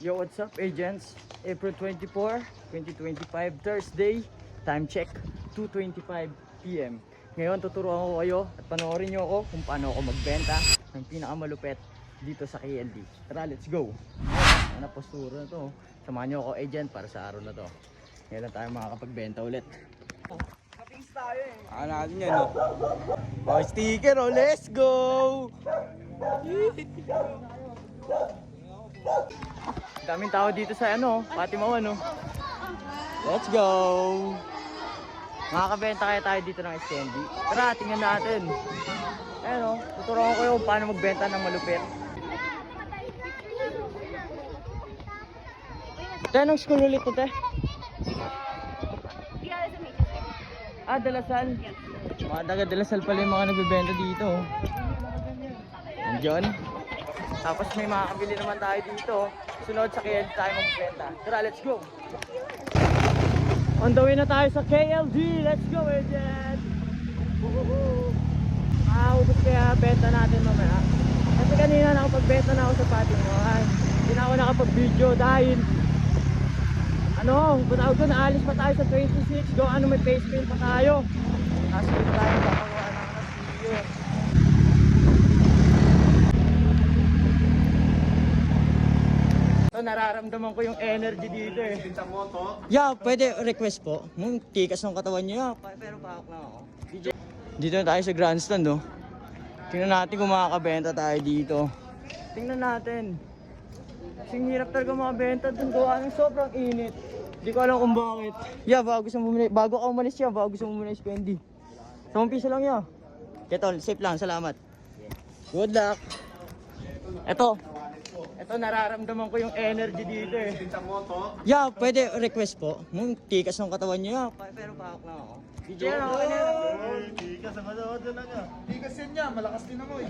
Yo, what's up agents? April 24, 2025, Thursday. Time check, 2.25 p.m. Ngayon, tuturuan ko kayo at panoorin nyo ako kung paano ako magbenta ng pinakamalupet dito sa KLD. Tara, let's go! Ano postura na to. Samahan nyo ako agent para sa araw na to. Ngayon lang tayo makakapagbenta ulit. Kapings tayo eh. Ah, natin yan, no? Oh, sticker, oh, let's go! Daming tao dito sa ano, Patimawan no. Let's go! Makakabenta kaya tayo dito ng candy. Tara, tingnan natin. Ayan o, tuturuan ko yung paano magbenta ng malupit. Te, anong school ulit to, te? Ah, Dalasal. Mga taga Dalasal pala yung mga nagbebenta dito. oh. Nandiyan. Tapos may makakabili naman tayo dito. Sunod sa KLD tayo magbenta. Tara, let's go! On the way na tayo sa KLD. Let's go, agent! Woohoo! Makaubos kaya benta natin mamaya. Kasi kanina nakapagbenta na ako sa Patimuhan. Hindi na ako nakapag-video dahil ano, kung tawag ko, naalis pa tayo sa 26. Go, ano, may face paint pa tayo. Tapos dito tayo ng video. So, nararamdaman ko yung energy dito eh. Yeah, pwede request po. Nung tikas ng katawan niyo, yeah, pero pahok na ako. DJ. Dito na tayo sa grandstand, oh. Tingnan natin kung makakabenta tayo dito. Tingnan natin. Kasing hirap talaga makabenta dun gawa ng sobrang init. Hindi ko alam kung bakit. Yeah, bago gusto mo bumili, bago ka umalis yan, bago gusto mo muna candy. 10 piso lang yan. Ketol, safe lang, salamat. Good luck. Ito. Ito nararamdaman ko yung energy dito eh. Yeah, pwede request po. Nung tikas ng katawan niyo, yeah, pa- pero pahok na ako. DJ, ano, okay na yun. Tigas yan niya, malakas din ako eh.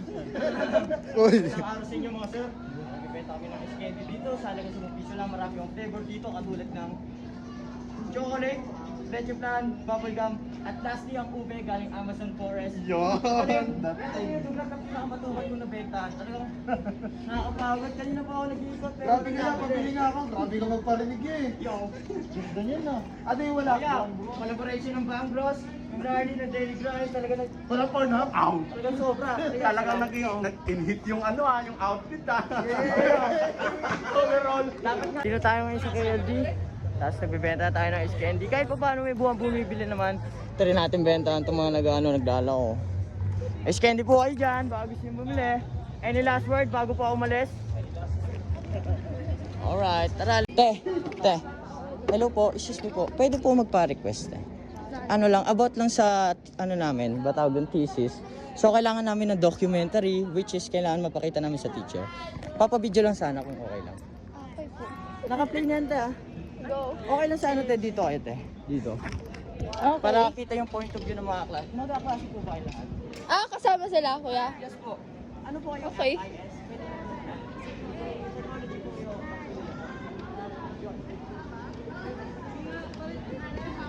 Isang araw sa inyo mga sir. Nagbibenta kami ng candy dito. Sa halagang 10 piso lang. Marami yung flavor dito. Katulad ng chocolate, leche plan, bubble gum, at lastly ang ube galing Amazon Forest. Yun! Ano yung ano yung lugar na pinakamatubad yung nabentahan? Talagang nakakapagod. Kanina pa ako nag-iikot. Grabe nga, pabili nga ako. Grabe ka magparinig eh. Yo, Ganyan na. Ano yung wala? kaya, collaboration ng Bang Bros, ng Darlie, ng Daily Grind, talaga nag... Wala pa na. Ow! Talagang sobra. Talagang nag-in-hit yung ano ah, yung outfit ah. Overall. Dapat nga. Dito tayo ngayon sa KLD. Tapos nagbibenta tayo ng ice candy. Kahit pa paano may buwang bumibili naman. Ito rin natin bentahan itong mga nag-ano, nagdala ko. Ice candy po kayo dyan. Baka gusto nyo bumili. Any last word bago po umalis? Alright, tara. Te, te. Hello po, excuse me po. Pwede po magpa-request eh. Ano lang, about lang sa ano namin, ba tawag doon, thesis. So kailangan namin ng documentary which is kailangan mapakita namin sa teacher. Papabidyo lang sana kung okay lang. Okay po. Naka-play niyan ah. Go. Okay lang sana te dito kayo te. Dito. Okay. Para kita yung point of view ng mga klase. Mga klase po ba kayo lahat? Ah, kasama sila, kuya. Yes po. Ano po kayo? Okay. FIS?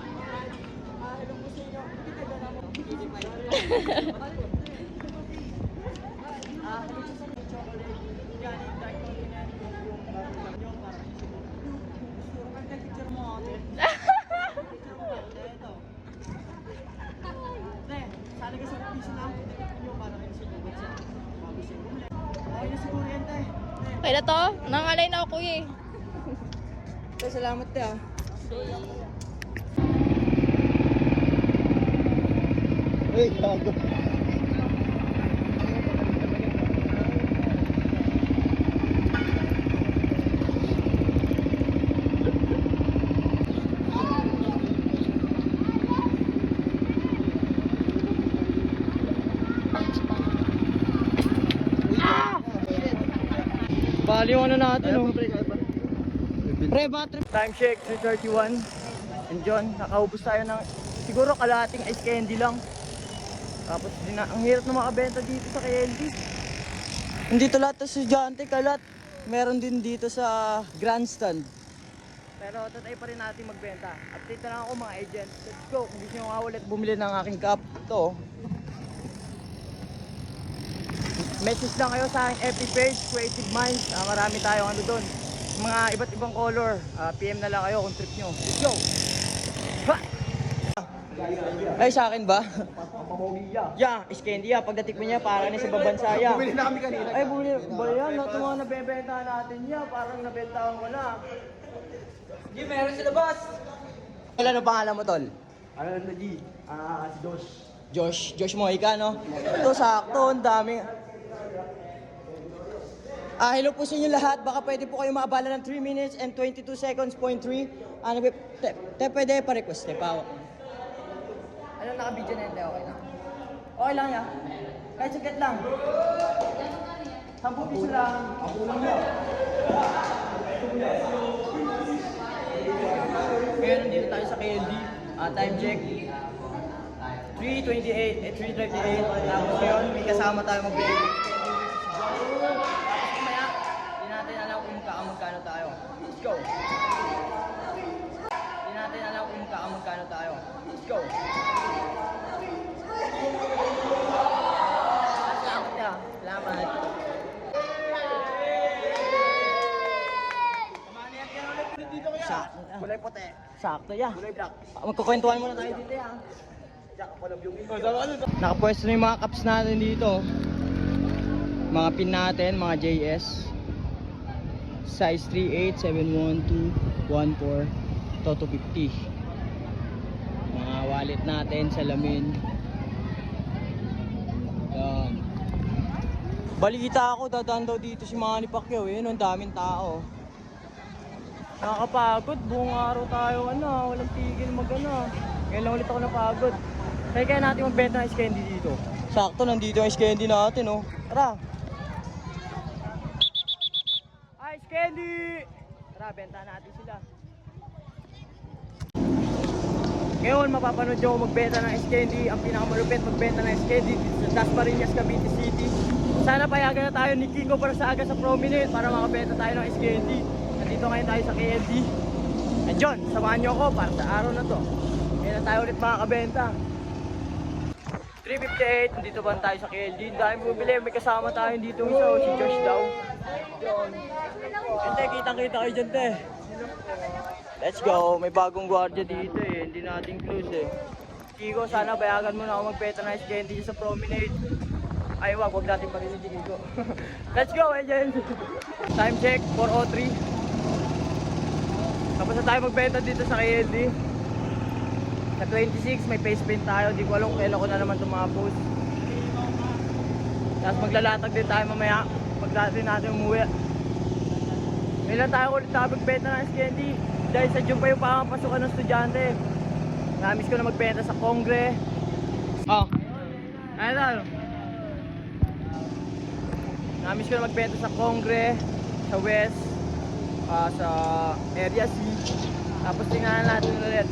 Hello po sa inyo. Hindi kayo na mo. Ah, hello po sa inyo. Chocolate. Yan, yung dark continent. Yung bago nyo para Gusto ko kayo picture mo ate. Picture mo ate. Ito. Te, sana ka sa piso lang. Yung para kayo sa bubot sa bago siya bumili. Okay na siguro yan, te. Na to? Nangalay na ako, eh. te, salamat te ah. Hey, gago. Bali yung ano natin, oh. Pre, battery. Time check, 3.31. And John, nakaubos tayo ng siguro kalating ice candy lang. Tapos din na, ang hirap na makabenta dito sa KLD. Nandito lahat ng estudyante, kalat. Meron din dito sa grandstand. Pero tatay pa rin natin magbenta. Update na lang ako mga agent. Let's go. Kung gusto nyo nga ulit bumili ng aking cup. Ito. Message lang kayo sa aking FB page, Creative Minds. Ah, marami tayong ano doon. mga iba't ibang color. Ah, PM na lang kayo kung trip nyo. Let's go! Ha! Ay, sa akin ba? Yeah, iskendi ya. Pagdating niya, parang na sa babansa ya. Bumili na kami kanina. Ay, bumili. Bumili yan. Lahat ng mga nabebenta natin ya. Parang nabentahan ko na. Hindi, meron sa labas. Wala na pangalan mo, tol? Ano na G? Ah, si Josh. Josh, Josh Mojica, no? Ito, sakto, ang dami. Ah, hello po sa inyo lahat. Baka pwede po kayo maabala ng 3 minutes and 22 seconds, point 3. Ah, nagbe- te, te, pwede pa-request, te, pawak mo. Ano, naka-video na yun, okay lang. Okay lang, ya. Kahit saglit lang. Sampu piso lang. Ako lang yan. Ngayon, nandito tayo sa KLD. Ah, time check. 3.28, eh, 3.38. Tapos ngayon, may kasama tayo mag-break. Tapos mamaya, hindi natin alam kung magka- magkano tayo. Let's go! Hindi natin alam kung magka- magkano tayo. Let's go! Salamat ya. Salamat. Sakto. Kulay puti. Sakto ya. Magkukwentuhan muna tayo dito ya. Nakapwesto na yung mga cups natin dito. Mga pin natin, mga JS. Size 38, 712, 14, to 250. Mga wallet natin, salamin. Yan. Balita ako, dadaan daw dito si Manny Pacquiao. Yun, ang daming tao. Nakakapagod, buong araw tayo, ano, walang tigil mag ano. Ngayon lang ulit ako napagod. Kaya kaya natin magbenta ng ice candy dito. Sakto, nandito ang ice candy natin, oh. Tara! Ice candy! Tara, benta natin sila. Ngayon, mapapanood nyo magbenta ng ice candy. Ang pinakamalupit magbenta ng ice candy sa Dasmariñas, Cavite City. Sana payagan na tayo ni Kiko para sa aga sa prominent para makabenta tayo ng ice candy. Nandito ngayon tayo sa KLD. And John, samahan nyo ako para sa araw na to. Ngayon na tayo ulit makakabenta. 358, nandito ba tayo sa KLD? Ang dami bumili, may kasama tayo dito isa, oh, si Josh daw. Yun. Ente, kitang-kita kayo dyan, te. Let's go, may bagong gwardiya dito eh, hindi natin close eh. Kiko, sana bayagan mo na ako ng ice candy sa promenade. Ay, wag, wag natin parinig si Kiko. Let's go, agent! Time check, 4.03. Tapos na tayo magbenta dito sa KLD. Sa 26, may face paint tayo. Di ko alam kailan ko na naman tumapos. Tapos maglalatag din tayo mamaya. Pagdating natin umuwi. Lang tayo ulit tayo magbenta ng candy. Dahil sa June pa yung pangapasukan ng estudyante. Namiss ko na magbenta sa Kongre. Oh. Ano ano? Namiss ko na magbenta sa Kongre, sa West, ah, sa Area C. Tapos tingnan natin ulit.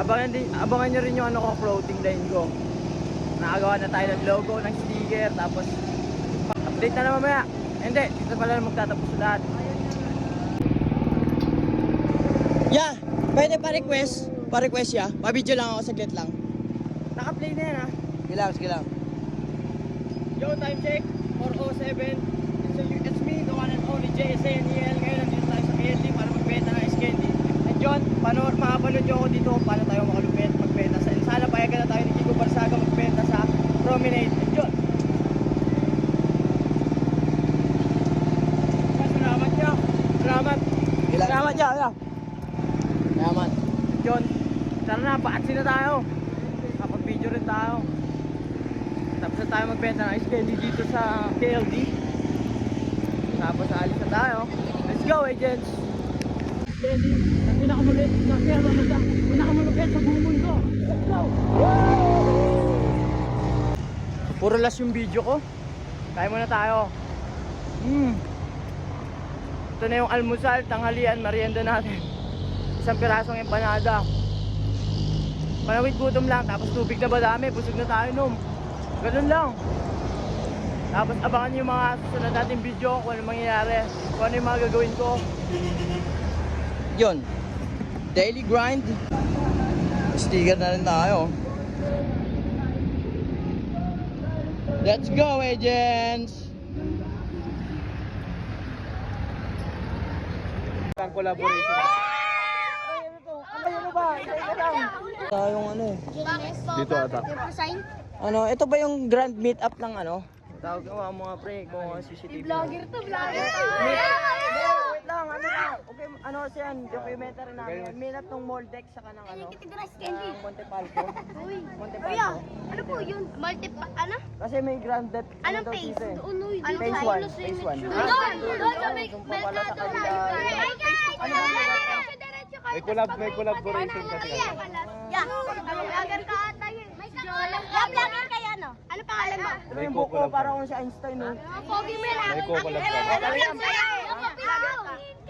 Abangan, din, abangan nyo rin yung ano ko, floating line ko. Nakagawa na tayo ng logo, ng sticker, tapos update na naman mamaya. Hindi, dito pala na magtatapos lahat. Yeah, pwede pa-request. Pa-request ya. Pa-video lang ako, saglit lang. Naka-play na yan ha. Sige lang, sige lang. Yo, time check, 407. JSNEL. Ngayon, nandito tayo sa KLD para magbenta ng candy. And John, paano, makapanood nyo ako dito paano tayo makalupit, magbenta sa... Sana payagan na tayo ni Kiko Barsaga magbenta sa Promenade. And John, Salamat niya. Salamat. Salamat niya. Yeah. Salamat. John, tara na, paatsin na tayo. Kapag video rin tayo. Tapos na tayo magbenta ng ice candy dito sa KLD. Tapos alis na tayo. Let's go, agents! Candy, ang pinakamalupit na pera na pinakamalupit sa buong mundo. Let's go! Puro last yung video ko. Kaya muna tayo. Hmm. Ito na yung almusal, tanghalian, merienda natin. Isang pirasong empanada. Panawid gutom lang, tapos tubig na madami, busog na tayo nom. Ganun lang. Tapos abangan yung mga susunod nating video kung ano mangyayari, kung ano yung mga gagawin ko. Yun. Daily grind. Sticker na rin tayo. Let's go, agents! Ang collaboration. Tayong ano eh. Dito ata. Ano, ito ba yung grand meet-up ng ano? Tawag ko mga mga pre, kung mga CCTV. Vlogger to, vlogger to! Wait lang, ano lang. Okay, ano kasi yan, documentary namin. Meet-up ng Moldex sa kanang ano, uh, Monte Palco. Monte Palco. Ano po yun? Multi ano? Kasi may grand death. Anong phase? dito eh. Doon, uy. Ano Phase 1, phase 1. Doon! Doon sa may merkado na. Ay, guys! Ano. May collab, may collaboration kasi. Yeah, vlogger ka ata yun. May. Yeah, vlogger? Ano pangalan mo? Ito May yung buko, para kung si Einstein eh. Pogi mo lang. May vlog mo yan?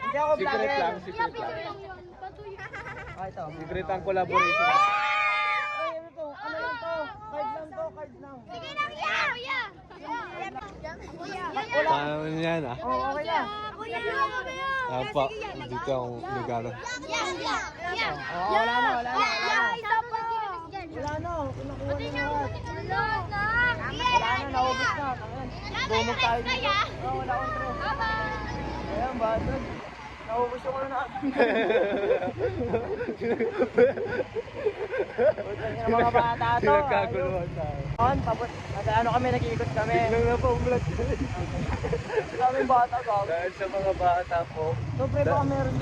Hindi ako Secret vlogger. lang, secret lang. Ah, ito. Secret ang collaboration. Ay, ano to? Ano lang to? Card lang to, card lang. Sige lang, yeah! Kuya! Paano yan ah? Okay na. Kuya! Apa, dito ang lugar. Yeah, yeah, yeah. Oh, wala na, wala na. Wala na. Yeah, isa pa. Wala na, na lahat. Wala na. Wala na, naubos na. Bumog tayo dito. Oh, wala akong tre. Ayan, bastard. Naubos yung ano. Putang ina, mga bata to. Pinagkaguluhan tayo. On, pabot. Nag-ano kami, nag-iikot kami. Biglang na po vlog. Daming bata, gago. Dahil sa mga bata po. So, pre, baka meron